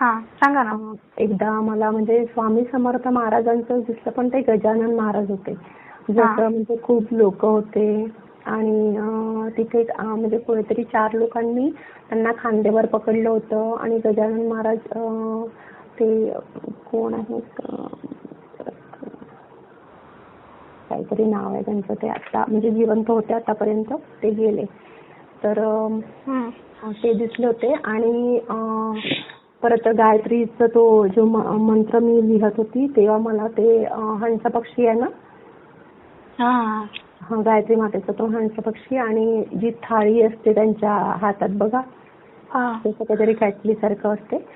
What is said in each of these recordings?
हा सांगा ना एकदा मला म्हणजे स्वामी समर्थ महाराजांचं दिसलं पण ते गजानन महाराज होते. जसं म्हणजे खूप लोक होते आणि तिथे म्हणजे कोणीतरी चार लोकांनी त्यांना खांद्यावर पकडलं होतं आणि गजानन महाराज ते कोण आहेत काहीतरी नाव आहे त्यांचं ते आता म्हणजे जिवंत होते आतापर्यंत ते गेले तर. ते दिसले होते आणि परत गायत्रीचा तो जो मंत्र मी लिहत होती तेव्हा मला ते हंस पक्षी आहे ना? हा. गायत्री मातेचा तो हंस पक्षी आणि जी थाळी असते त्यांच्या हातात बघा. हा. जसं काहीतरी कॅटली सारखं असते.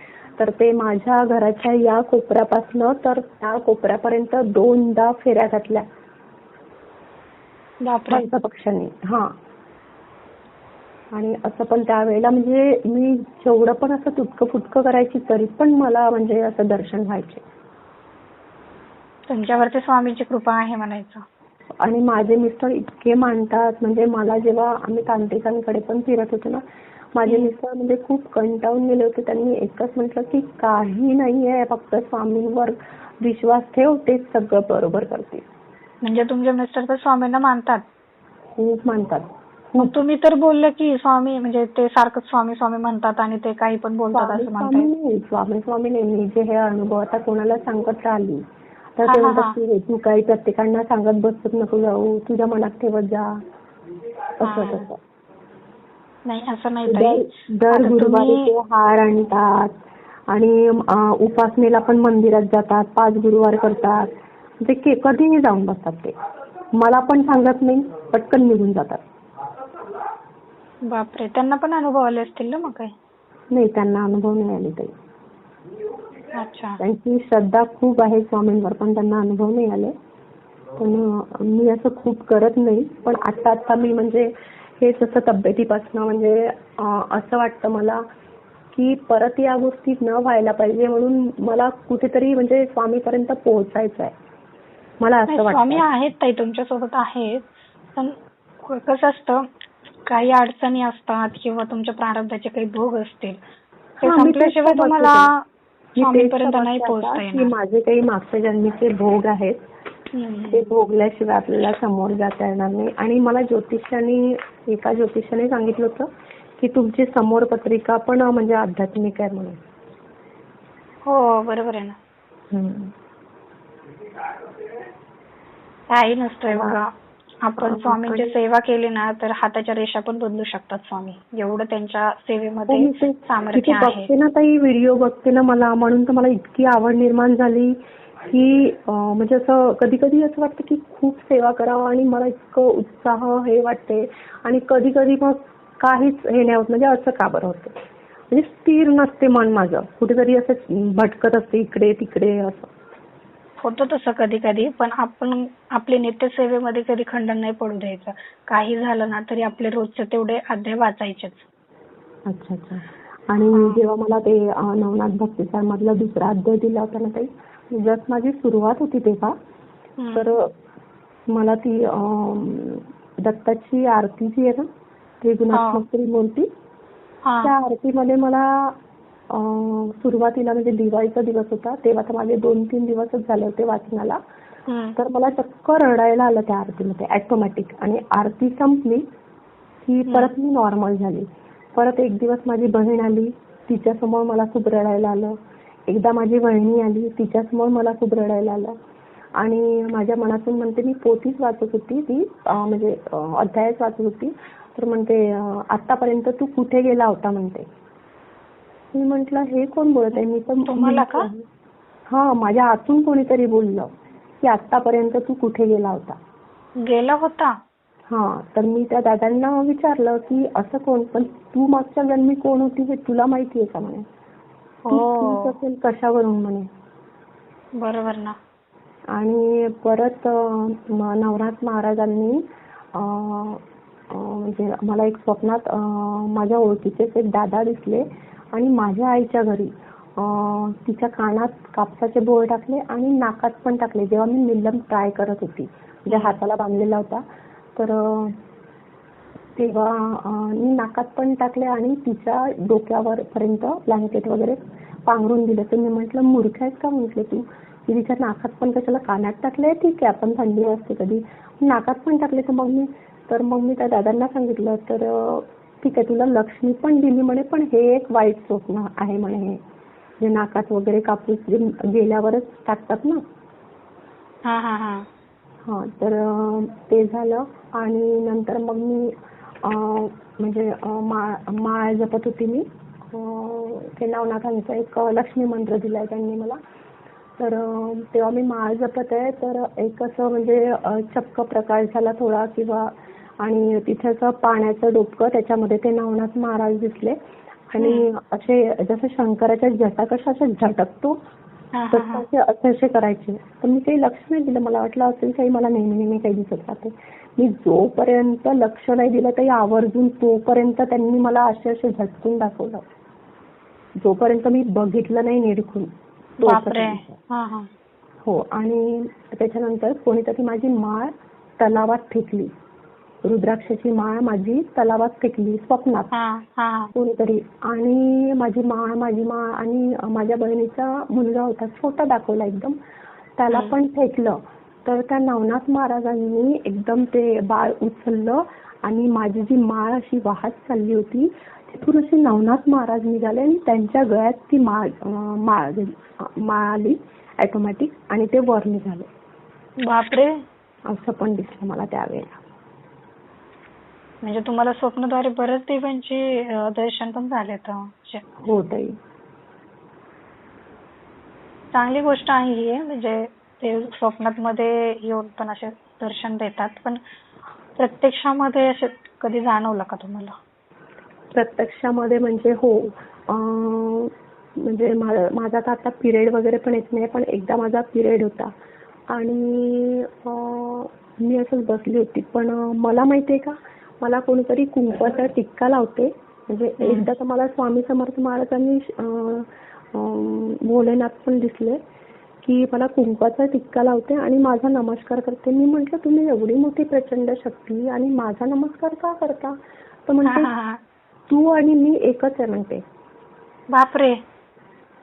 तर ते माझ्या घराच्या या कोपऱ्यापासनं तर त्या कोपऱ्यापर्यंत दोनदा फेऱ्या घातल्या. पक्षांनी हा. आणि असं पण त्यावेळेला म्हणजे मी जेवढं पण असं तुटकं फुटकं करायची तरी पण मला म्हणजे असं दर्शन व्हायचे. तुमच्यावरती स्वामीची कृपा आहे म्हणायचं. आणि माझे मिस्टर इतके मानतात म्हणजे मला जेव्हा आम्ही तांत्रिकांकडे पण फिरत होतो ना माझे मिस्टर म्हणजे खूप कंटाळून गेले होते. त्यांनी एकच म्हटलं की काही नाही आहे फक्त स्वामींवर विश्वास ठेव तेच सगळं बरोबर करतील. म्हणजे तुमचे मिस्टर तर स्वामींना मानतात. खूप मानतात. मग तुम्ही तर बोलले की स्वामी म्हणजे ते सारखं स्वामी स्वामी म्हणतात आणि ते काही पण बोलतात स्वामी असं स्वामी म्हणताय नाही. स्वामी स्वामी नाही. मी जे हे अनुभव आता कोणाला सांगत राहिली तर ते हा, म्हणतात हा. तू काही प्रत्येकांना सांगत बसत नको जाऊ. तुझ्या मनात ठेवत जा. असं हा. तसं. नाही असं नाही ताई. दर गुरुवारी ते हार आणतात आणि अं, उपासनेला पण मंदिरात जातात. पाच गुरुवार करतात. ते के- कधीही जाऊन बसतात ते. मला पण सांगत नाही पटकन निघून जातात. बापरे त्यांना पण अनुभव आले असतील ना मग काय नाही त्यांना अनुभव नाही आले ताई. अच्छा. त्यांची श्रद्धा खूप आहे स्वामींवर पण त्यांना अनुभव नाही आले. पण अं, मी असं खूप करत नाही. पण आता आता मी म्हणजे हेच असं तब्येतीपासून म्हणजे अं, असं वाटतं मला की परत या गोष्टी न व्हायला पाहिजे म्हणून मला कुठेतरी म्हणजे स्वामीपर्यंत पोहोचायचं आहे. मला नाही, असं स्वामी वाटतं. आहेत ताई तुमच्यासोबत आहेत. पण कसं असतं काही अडचणी असतात किंवा तुमच्या प्रारब्धाचे काही भोग असतील ते संपल्याशिवाय तुम्हाला स्वामीपर्यंत नाही पोहोचता की येणार. माझे काही मागच्या जन्मीचे भोग आहेत हम्म. ते भोगल्याशिवाय आपल्याला समोर जाता येणार नाही. आणि मला ज्योतिषाने एका ज्योतिषाने सांगितलं होतं की तुमची समोर पत्रिका पण म्हणजे आध्यात्मिक आहे म्हणून. हो बरोबर आहे ना. काही नसतोय बघा. आपण हा, स्वामींची सेवा केली ना तर हाताच्या रेषा पण बदलू शकतात स्वामी. एवढं त्यांच्या हो, सेवेमध्ये ते- सामर्थ्य बघते ना ताई व्हिडिओ बघते ना मला म्हणून तर मला इतकी आवड निर्माण झाली की म्हणजे असं कधी कधी असं वाटतं की खूप सेवा करावं आणि मला इतकं उत्साह हे वाटते. आणि कधी कधी मग काहीच हे नाही होत म्हणजे असं का बरं होतं? म्हणजे स्थिर नसते मन माझं. कुठेतरी असं भटकत असते इकडे तिकडे असं. होतं तसं कधी कधी पण आपण आपली नित्य सेवेमध्ये कधी खंडन नाही पडू द्यायचं. काही झालं ना तरी आपले रोजचे तेवढे अध्याय वाचायचेच. अच्छा अच्छा. आणि जेव्हा मला ते नवनाथ भक्तिसार मधला दुसरा अध्याय दिला होता ना ताई जस्ट माझी सुरुवात होती तेव्हा. तर मला ती दत्ताची आरती जी आहे ना त्रिगुणात्मक त्रिमूर्ती हा. त्या आरतीमध्ये मला सुरुवातीला म्हणजे दिवाळीचा दिवस होता तेव्हा तर माझे दोन तीन दिवसच झाले होते वाचनाला. तर मला चक्क रडायला आलं त्या आरतीमध्ये ऑटोमॅटिक आणि आरती संपली की परत मी नॉर्मल झाली. परत एक दिवस माझी बहीण आली तिच्यासमोर मला खूप रडायला आलं. एकदा माझी वहिनी आली तिच्यासमोर मला खूप रडायला आलं. आणि माझ्या मनातून म्हणते मी पोथीच वाचत होती ती म्हणजे अध्यायच वाचत होती. तर म्हणते आतापर्यंत तू कुठे गेला होता म्हणते. मी म्हंटल हे कोण बोलत आहे? मी पण तुम्हाला का? हा माझ्या आतून कोणीतरी बोललं की आतापर्यंत तू कुठे गेला होता? गेला होता? हा तर मी त्या दादांना विचारलं की असं कोण? पण तू मागच्या जन्मी कोण होती हे तुला माहिती आहे का म्हणे? तू हो. असेल कशावरून म्हणे? बरोबर ना. आणि परत नवनाथ महाराजांनी म्हणजे मला एक स्वप्नात माझ्या ओळखीचेच एक दादा दिसले. आणि माझ्या आईच्या घरी तिच्या कानात कापसाचे बोळ टाकले आणि नाकात पण टाकले. जेव्हा मी निलम ट्राय करत होती म्हणजे हाताला बांधलेला होता तर तेव्हा मी नाकात पण टाकले आणि तिच्या डोक्यावर पर्यंत ब्लँकेट वगैरे पांघरून दिलं. तर मी म्हटलं मूर्ख आहेस का? म्हटलं तू की तिच्या नाकात पण कशाला कानात टाकले? ठीक आहे आपण थंडी असते कधी. नाकात पण टाकले तर मग मी तर मग मी त्या दादांना सांगितलं तर ठीक आहे तुला लक्ष्मी पण दिली म्हणे पण हे एक वाईट स्वप्न आहे म्हणे हे. जे नाकात वगैरे कापूस जे गेल्यावरच टाकतात ना. हा हा हा. हा तर ते झालं आणि नंतर मग मी म्हणजे माळ माळ जपत होती मी. ते नवनाथांचा एक लक्ष्मी मंत्र दिलाय त्यांनी मला. तर तेव्हा मी माळ जपत आहे. तर एक असं म्हणजे चक्क प्रकाश झाला थोडा किंवा आणि तिथे असं पाण्याचं डोबकं त्याच्यामध्ये ते नवनाथ महाराज दिसले. आणि असे जसं शंकराच्या जटा कशा अशा झटकतो तसं असे असे असे करायचे. तर मी काही लक्ष नाही दिलं. मला वाटलं असेल काही मला नेहमी नेहमी काही दिसत राहते. मी जोपर्यंत लक्ष नाही दिलं काही आवर्जून तोपर्यंत त्यांनी मला असे असे झटकून दाखवलं. जोपर्यंत मी बघितलं नाही निरखून हो आणि त्याच्यानंतर कोणीतरी माझी माळ तलावात फेकली. रुद्राक्षाची माळ माझी तलावात फेकली स्वप्नात. कोणीतरी. आणि माझी माळ माझी माळ आणि माझ्या बहिणीचा मुलगा होता छोटा दाखवला एकदम. त्याला. पण फेकलं. तर त्या नवनाथ महाराजांनी एकदम ते बाळ उचललं आणि माझी जी माळ अशी वाहत चालली होती तिथून असे नवनाथ महाराज निघाले आणि त्यांच्या गळ्यात ती माळ माळ माळ आली ऑटोमॅटिक आणि ते वर निघाले. बापरे. असं पण दिसलं मला त्यावेळेला. म्हणजे तुम्हाला स्वप्नद्वारे बरेच देवांचे दर्शन पण झाले हो ताई. चांगली गोष्ट आहे ही म्हणजे ते स्वप्नात मध्ये येऊन पण असे दर्शन देतात पण प्रत्यक्षामध्ये असे कधी जाणवलं का तुम्हाला? प्रत्यक्षामध्ये म्हणजे हो म्हणजे माझा तर आता पिरियड वगैरे पण येत नाही पण एकदा माझा पिरियड होता. आणि मी असंच बसली होती पण मला माहितीये का मला कोणीतरी कुंकवाचा टिक्का लावते. म्हणजे. एकदा तर मला स्वामी समर्थ महाराजांनी भोलेनाथ पण दिसले की मला कुंकवाचा टिक्का लावते आणि माझा नमस्कार करते. मी म्हंटल तुम्ही एवढी मोठी प्रचंड शक्ती आणि माझा नमस्कार का करता? तर म्हणते तू आणि मी एकच आहे म्हणते. बापरे.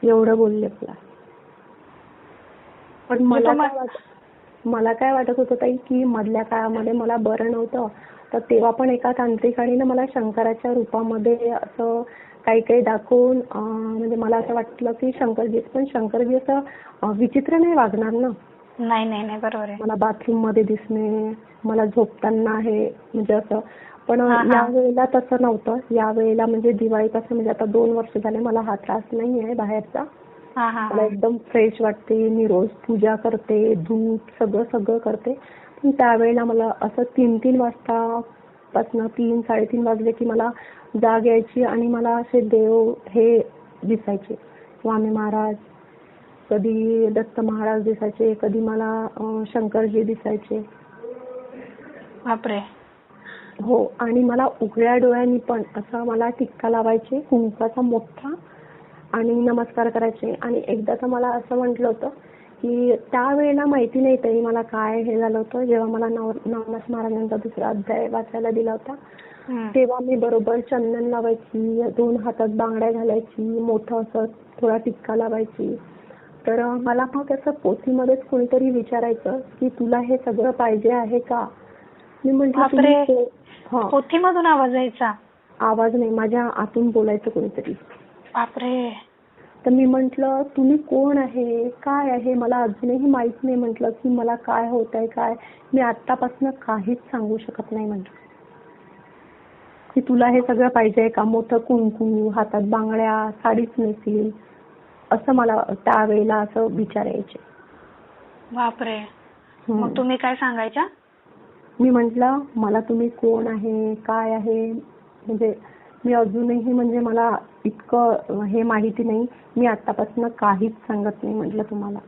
एवढं बोलले मला. पण म्हणजे मला मला काय वाटत होतं ताई की मधल्या काळामध्ये मला बरं नव्हतं. तर तेव्हा पण एका तांत्रिकाने ना मला शंकराच्या रूपामध्ये असं काही काही दाखवून म्हणजे मला असं वाटलं की शंकरजी पण शंकरजी असं विचित्र नाही वागणार ना? नाही नाही नाही बरोबर आहे. मला बाथरूममध्ये दिसणे मला झोपताना हे म्हणजे असं. पण. या वेळेला तसं नव्हतं. या वेळेला म्हणजे दिवाळीपासून म्हणजे आता दोन वर्ष झाले मला हा त्रास नाही आहे बाहेरचा. मला एकदम फ्रेश वाटते मी रोज पूजा करते धूप सगळं सगळं करते. त्यावेळेला मला असं तीन तीन वाजता पासनं तीन साडेतीन वाजले की मला जाग यायची आणि मला असे देव हे दिसायचे. स्वामी महाराज कधी दत्त महाराज दिसायचे कधी मला शंकरजी दिसायचे. बापरे. हो आणि मला उघड्या डोळ्यांनी पण असं मला टिक्का लावायचे कुंकवाचा मोठा आणि नमस्कार करायचे. आणि एकदा तर मला असं म्हटलं होतं की त्यावेळेला माहिती नाही तरी मला काय हे झालं होतं. जेव्हा मला नव नवनाथ महाराजांचा दुसरा अध्याय वाचायला दिला होता. तेव्हा मी बरोबर चंदन लावायची दोन हातात बांगड्या घालायची मोठं असं थोडा टिक्का लावायची. तर मला मग असं पोथीमध्येच कोणीतरी विचारायचं की तुला हे सगळं पाहिजे आहे का? मी म्हंटल हा. पोथीमधून आवाज यायचा? आवाज नाही माझ्या आतून बोलायचं कोणीतरी. बापरे. तर मी म्हंटल तुम्ही कोण आहे? काय आहे? मला अजूनही माहीत नाही. म्हंटल की मला काय होत आहे काय? मी आतापासून काहीच सांगू शकत नाही म्हंटल. की तुला हे सगळं पाहिजे का? मोठं कुंकू हातात बांगड्या साडीच नेसील असं मला त्यावेळेला असं विचारायचे बापरे. मग तुम्ही काय सांगायच्या? मी म्हंटल मला तुम्ही कोण आहे? काय आहे? म्हणजे मी अजूनही म्हणजे मला इतकं हे माहिती नाही. मी आतापासून काहीच सांगत नाही म्हटलं तुम्हाला.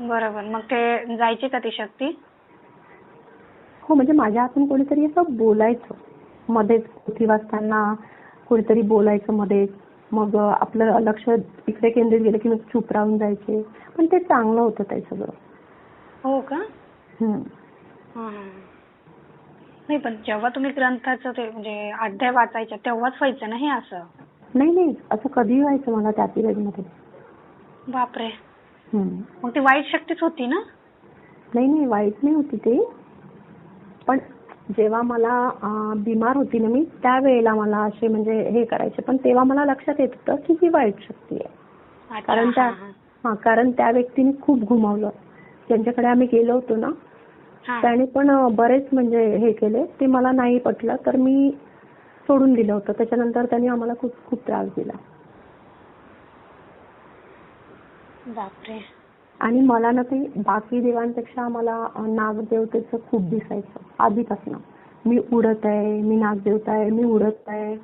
बरोबर. मग ते जायची का ती शक्ती? हो म्हणजे माझ्या हातून कोणीतरी असं बोलायचं. मध्येच पोथी वाचताना कोणीतरी बोलायचं मध्येच. मग आपलं लक्ष इकडे केंद्रित गेलं की मग चूप राहून जायचे. पण ते चांगलं होतं ते सगळं. हो का? हम्म. नाही पण जेव्हा तुम्ही ग्रंथाचं ते म्हणजे अध्याय वाचायचे तेव्हाच व्हायचं ना हे असं? नाही नाही असं कधी व्हायचं मला त्या मध्ये बापरे. हम्म. मग ती वाईट शक्तीच होती ना? नाही नाही वाईट नाही होती ते. पण जेव्हा मला अं, बिमार होती ना मी त्यावेळेला मला असे म्हणजे हे करायचे. पण तेव्हा मला लक्षात येत होतं की ही वाईट शक्ती आहे. अच्छा, कारण त्या हा, हा. हा कारण त्या व्यक्तीने खूप घुमावलं. ज्यांच्याकडे आम्ही गेलो होतो ना. त्याने पण बरेच म्हणजे हे केले. ते मला नाही पटलं तर मी सोडून दिलं होतं. त्याच्यानंतर त्यांनी आम्हाला खूप खूप त्रास दिला. बापरे. आणि मला ना ते बाकी देवांपेक्षा मला नागदेवतेचं खूप दिसायचं. आधीपासून. मी उडत आहे मी नागदेवता आहे मी उडत आहे.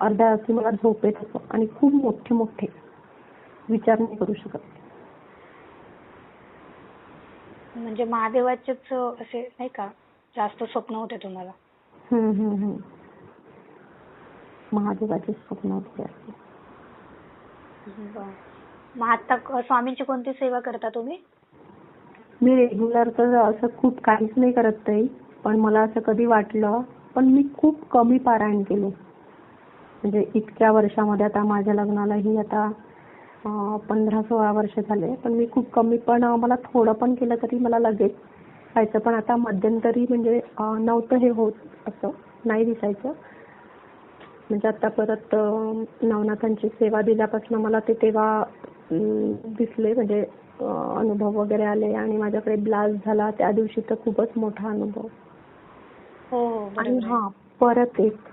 अर्ध्या रात्री मला झोप येत होतं आणि खूप मोठे मोठे विचार नाही करू शकत म्हणजे महादेवाचेच असे नाही का जास्त स्वप्न होते तुम्हाला हम्म, हम्म, हम्म. महादेवाचे स्वप्न होते जास्त. बरं. मग आता क- स्वामींची कोणती सेवा करता तुम्ही मी रेग्युलर तर असं खूप काहीच नाही करत ताई पण मला असं कधी वाटलं पण मी खूप कमी पारायण केले म्हणजे इतक्या वर्षामध्ये आता माझ्या लग्नालाही आता पंधरा सोळा वर्ष झाले. पण मी खूप कमी पण मला थोडं पण केलं तरी मला लगेच व्हायचं. पण आता मध्यंतरी म्हणजे नव्हतं हे होत असं. नाही दिसायचं. म्हणजे आता परत नवनाथांची सेवा दिल्यापासून मला ते तेव्हा दिसले. म्हणजे अनुभव वगैरे आले आणि माझ्याकडे ब्लास्ट झाला. त्या दिवशी तर खूपच मोठा अनुभव. हो आणि. हा परत एक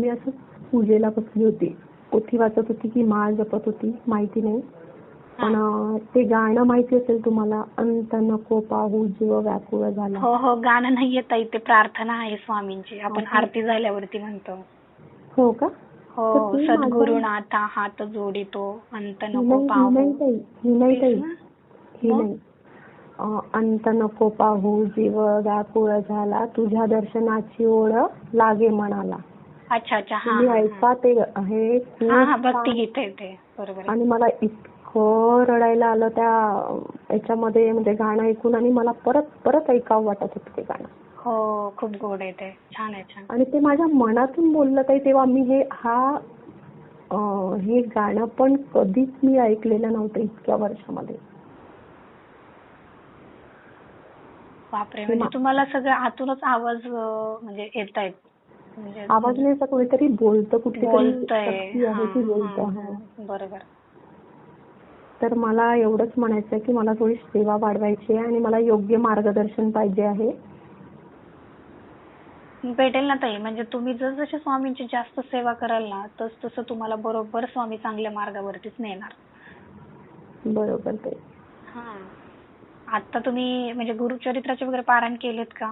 मी असं पूजेला बसली होती. पोथी वाचत होती की माळ जपत होती माहिती नाही. पण ते गाणं माहिती असेल तुम्हाला अंत नको पाहू जीव व्याकुळ झाला. हो हो गाणं नाही येत ते प्रार्थना आहे स्वामींची. आपण. आरती झाल्यावरती म्हणतो. हो का? हो माझं- सद्गुरुनाथा हात जोडितो अंत नको पाहू. नाही ही नाही ताई? ही अंत नको पाहू जीव व्याकुळ झाला. तुझ्या दर्शनाची ओढ लागे मनाला. अच्छा अच्छा. हा हा, ऐका ते हे खूप हा हा भक्ती छान. गीत आहे ते. बरोबर आहे. आणि मला इतकं रडायला आलं त्या याच्यामध्ये म्हणजे गाणं ऐकून आणि मला परत परत ऐकावं वाटत होतं ते गाणं. हो खूप गोड आहे ते. छान आहे छान. आणि ते माझ्या मनातून बोललं काही तेव्हा मी हे हा अं, हे गाणं पण कधीच मी ऐकलेलं नव्हतं इतक्या वर्षामध्ये. बापरे म्हणजे मा- तुम्हाला सगळं आतूनच आवाज अं, म्हणजे येत आहेत आवाज नाही असं कोणीतरी बोलतं कुठली शक्ती आहे ती बोलतं. बरोबर. तर मला एवढंच म्हणायचं आहे की मला थोडी सेवा वाढवायची आहे आणि मला योग्य मार्गदर्शन पाहिजे आहे. भेटेल ना ताई. म्हणजे तुम्ही जस जशी स्वामींची जास्त सेवा कराल ना तस तसं तुम्हाला बरोबर स्वामी चांगल्या मार्गावरतीच नेणार. बरोबर ते हा. आता तुम्ही म्हणजे गुरुचरित्राचे वगैरे पारायण केलेत का?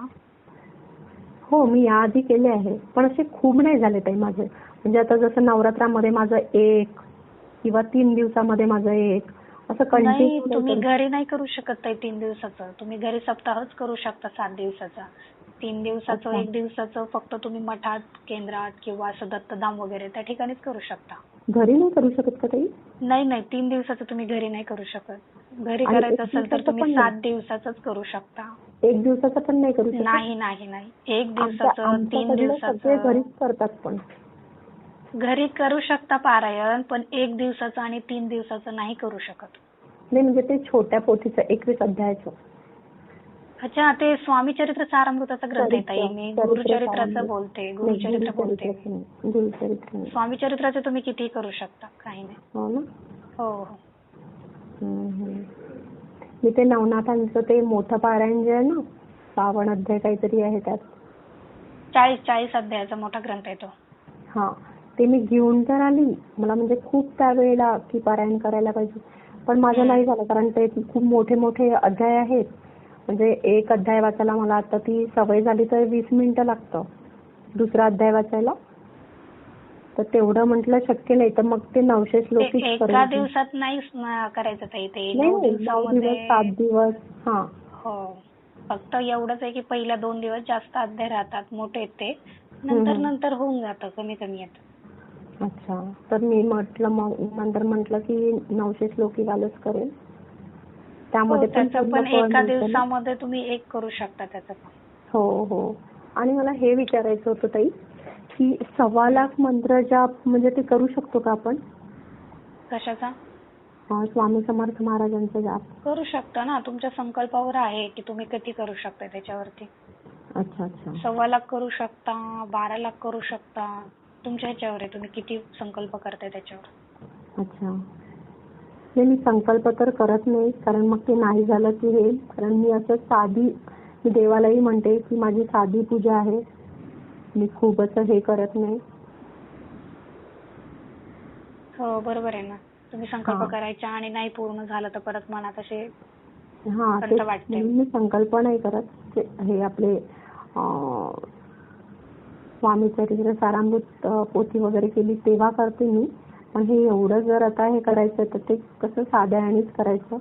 हो मी याआधी केले आहे. पण असे खूप नाही झाले ताई माझे. म्हणजे आता जसं नवरात्रामध्ये माझं एक किंवा तीन दिवसामध्ये माझं एक असं नाही कंटिन्यू तुम्ही घरी नाही करू शकत ताई तीन दिवसाचं. तुम्ही घरी सप्ताहच करू शकता सात दिवसाचा. तीन दिवसाचं अच्छा. एक दिवसाचं फक्त तुम्ही मठात केंद्रात किंवा असं दत्तधाम वगैरे त्या ठिकाणीच करू शकता. घरी नाही करू शकत का ताई? नाही नाही. तीन दिवसाचं तुम्ही घरी नाही करू शकत. घरी आणि करायचं एक असेल तर दिवसाचं तुम्ही नाही? सात दिवसाचंच करू शकता एक दिवसाचं पण नाही करू शकत नाही नाही नाही एक आमच्या- दिवसाचं तीन आमच्याकडलं सगळे दिवसाचं घरीच करतात पण घरी करू शकता पारायण पण एक दिवसाचं आणि तीन दिवसाचं नाही करू शकत नाही म्हणजे ते छोट्या पोथीचं एकवीस अध्यायाचं अच्छा ते स्वामी चरित्र सारामृताचा ग्रंथ आहे ताई चरित्र- मी चरित्र गुरुचरित्राचं सारामृत. बोलते नाही, गुरुचरित्र बोलते गुरुचरित्राचं नाही. गुरुचरित्र नाही. स्वामी चरित्राचे तुम्ही किती करू शकता काही नाही हो ना हो हो. मी ते नवनाथांचं ते मोठं पारायण जे आहे ना श्रावण अध्याय काहीतरी आहे त्यात. चाळीस चाळीस अध्यायाचा मोठा ग्रंथ आहे तो. हा. ते मी घेऊन तर आली. मला म्हणजे खूप त्यावेळेला की पारायण करायला पाहिजे. पण माझं. नाही झालं कारण ते खूप मोठे मोठे अध्याय आहेत. म्हणजे एक अध्याय वाचायला मला आता ती सवय झाली तर वीस मिनिटं लागतं. दुसरा अध्याय वाचायला. तर तेवढं म्हटलं शक्य नाही तर मग ते नऊशे ते श्लोकीच एका दिवसात नाही करायचं ताई ते. नऊ दिवस सात दिवस हा. हो. फक्त एवढंच आहे की पहिल्या दोन दिवस जास्त अध्याय राहतात मोठे आहेत ते. नंतर. नंतर होऊन जातं कमी कमी येतं. अच्छा. तर मी म्हटलं मग नंतर म्हटलं की नऊशे श्लोकी वालच करेल. हो, त्यामध्ये पण पूर्ण पण एका? दिवसामध्ये तुम्ही एक करू शकता त्याचं हो हो. आणि मला हे विचारायचं होतं ताई की सव्वा लाख मंत्र जाप म्हणजे ते करू शकतो का आपण? कशाचा? अं, स्वामी समर्थ महाराजांचा जाप. करू शकता ना. तुमच्या संकल्पावर आहे की तुम्ही किती करू शकता त्याच्यावरती. अच्छा अच्छा. सव्वा लाख करू शकता बारा लाख करू शकता. तुमच्या ह्याच्यावर आहे. तुम्ही किती संकल्प करताय त्याच्यावर? अच्छा. नाही मी संकल्प तर करत नाही कारण मग ते नाही झालं की हे कारण मी असं साधी मी देवालाही म्हणते की माझी साधी पूजा आहे. मी खूप असं हे करत नाही. हो बरोबर आहे ना. तुम्ही संकल्प. करायचा आणि नाही पूर्ण झालं तर परत मनात असे हा मी संकल्प नाही करत हे आपले स्वामी चरित्र सारामृत पोथी वगैरे केली तेव्हा करते मी. पण हे एवढं जर आता हे करायचं तर ते कसं साध्या ह्यानीच करायचं.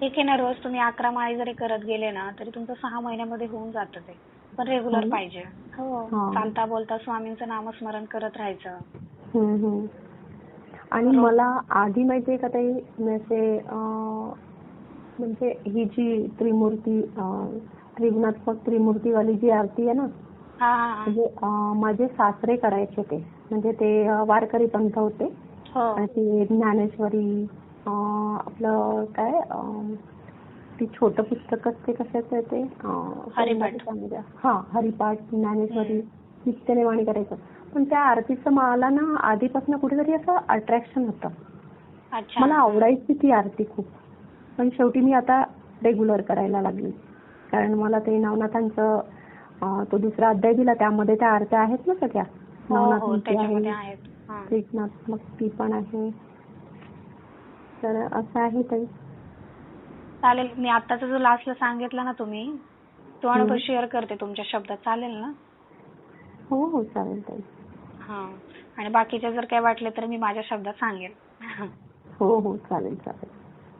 ठीक आहे ना रोज तुम्ही अकरा माळी जरी करत गेले ना तरी तुमचं सहा महिन्यामध्ये होऊन जातं ते. पण रेग्युलर. पाहिजे हो हा. चालता बोलता स्वामींचं नामस्मरण करत राहायचं हम्म, हम्म. आणि. मला आधी माहितीये का ताई म्हणजे अं, म्हणजे ही जी त्रिमूर्ती त्रिगुणात्मक त्रिमूर्तीवाली जी आरती आहे ना. म्हणजे माझे सासरे करायचे ते म्हणजे ते वारकरी पंथ होते हो आणि ते ज्ञानेश्वरी अं, आपलं काय अं, ती छोटं पुस्तक असते कशाचं आहे ते हरिपाठ. हा हरिपाठ ज्ञानेश्वरी नित्यनेवाणी करायचं. पण त्या आरतीचं मला ना आधीपासून कुठेतरी असं अट्रॅक्शन होतं. मला आवडायची ती आरती खूप. पण शेवटी मी आता रेग्युलर करायला लागली. कारण मला ते नवनाथांचं तो दुसरा अध्याय दिला त्यामध्ये त्या आरत्या आहेत ना सगळ्या. हो हो नवनाथांची ती पण आहे. तर असं आहे ताई. चालेल. मी आताचा जो लास्टला सांगितलं ना तुम्ही तो अनुभव. शेअर करते तुमच्या शब्दात. चालेल ना? हो हो चालेल ताई. हा. आणि बाकीचे जर काय वाटले तर मी माझ्या शब्दात सांगेल. हो हो चालेल चालेल.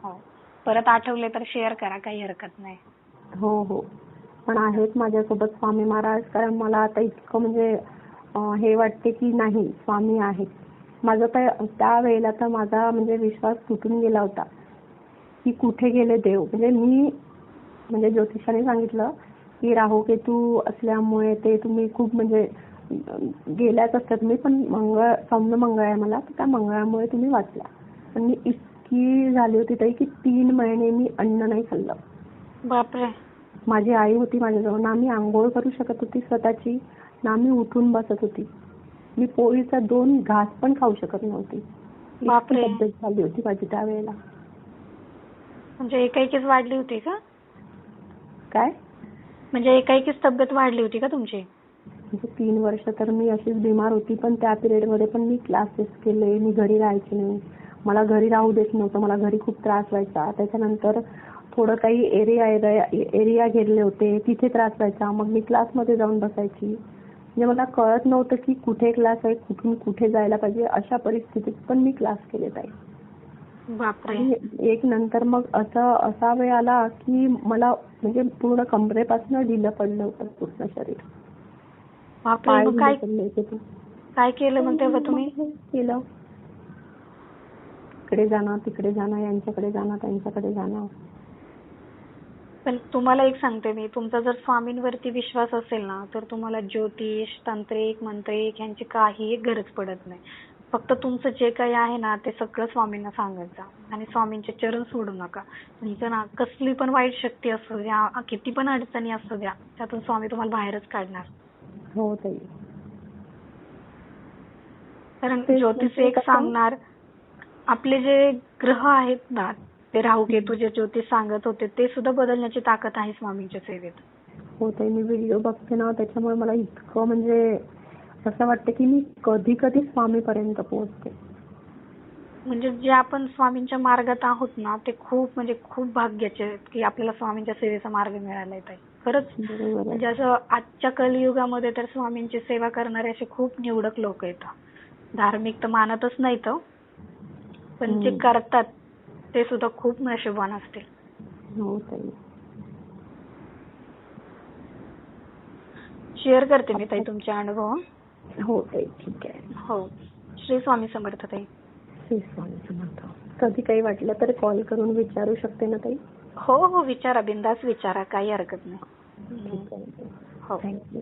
हो. परत आठवले तर शेअर करा काही हरकत नाही. हो हो. पण आहेत माझ्यासोबत स्वामी महाराज कारण मला आता इतकं म्हणजे हे वाटते की नाही स्वामी आहेत. माझं त्या वेळेला तर माझा म्हणजे विश्वास तुटून गेला होता. की कुठे गेले देव? म्हणजे मी म्हणजे ज्योतिषाने सांगितलं की राहू केतू असल्यामुळे ते तुम्ही खूप म्हणजे गेल्याच असतात. मी पण मंगळ सौम्य मंगळ आहे मला तर त्या मंगळामुळे तुम्ही वाचला. पण मी इतकी झाली होती ताई की तीन महिने मी अन्न नाही खाल्लं. बापरे. माझी आई होती माझ्याजवळ. ना मी आंघोळ करू शकत होती स्वतःची ना मी उठून बसत होती. मी पोळीचा दोन घास पण खाऊ शकत नव्हती. झाली होती माझी त्यावेळेला. म्हणजे एकाएकीच वाढली होती का? काय? म्हणजे एकाएकीच तब्येत वाढली होती का तुमची? म्हणजे तीन वर्ष तर मी अशीच बिमार होती पण त्या पिरियडमध्ये पण मी क्लासेस केले मी घरी राहायचे नाही. मला घरी राहू देत नव्हतं मला घरी खूप त्रास व्हायचा. त्याच्यानंतर थोडं काही एरिया एरिया घेरले होते तिथे त्रास व्हायचा. मग मी क्लासमध्ये जाऊन बसायची. म्हणजे मला कळत नव्हतं की कुठे क्लास आहे कुठून कुठे जायला पाहिजे अशा परिस्थितीत पण मी क्लास केले ताई. बापरे. एक नंतर मग असं असा वेळ आला की मला म्हणजे पूर्ण कमरेपासून ढिलं पडलं होतं पूर्ण शरीर. काय. काय केलं मग तेव्हा तुम्ही? केलं. इकडे जाणं तिकडे जाणं यांच्याकडे जाणं त्यांच्याकडे जाणं. पण तुम्हाला एक सांगते मी तुमचा जर स्वामींवरती विश्वास असेल ना तर तुम्हाला ज्योतिष तांत्रिक मंत्रिक यांची काही गरज पडत नाही. फक्त तुमचं जे काही आहे ना ते सगळं स्वामींना सांगत जा आणि स्वामींचे चरण सोडू नका. तुमचं ना कसली पण वाईट शक्ती असू द्या किती पण अडचणी असू द्या त्यातून स्वामी तुम्हाला बाहेरच काढणार. हो ताई. कारण ज्योतिष एक सांगणार आपले जे ग्रह आहेत ना ते राहू केतू जे ज्योतिष सांगत होते ते सुद्धा बदलण्याची ताकद आहे स्वामींच्या सेवेत. हो ताई मी व्हिडिओ बघते ना त्याच्यामुळे मला इतकं म्हणजे असं वाटतं की मी कधी कधी स्वामीपर्यंत पोहोचते. म्हणजे जे आपण स्वामींच्या मार्गात आहोत ना ते खूप म्हणजे खूप भाग्याचे आहेत की आपल्याला स्वामींच्या सेवेचा मार्ग मिळाला आहे. खरंच म्हणजे असं आजच्या कलियुगामध्ये तर स्वामींची सेवा करणारे असे खूप निवडक लोक आहेत. धार्मिक तर मानतच नाही तर पण जे. करतात ते सुद्धा खूप नशिबान असतील. हो शेअर करते मी ताई तुमचे अनुभव हो ताई ठीक आहे. हो. श्री स्वामी समर्थ ताई. श्री स्वामी समर्थ. कधी काही वाटलं तर कॉल करून विचारू शकते ना ताई? हो हो विचारा बिंदास विचारा काही हरकत नाही. ठीक आहे हो. थँक्यू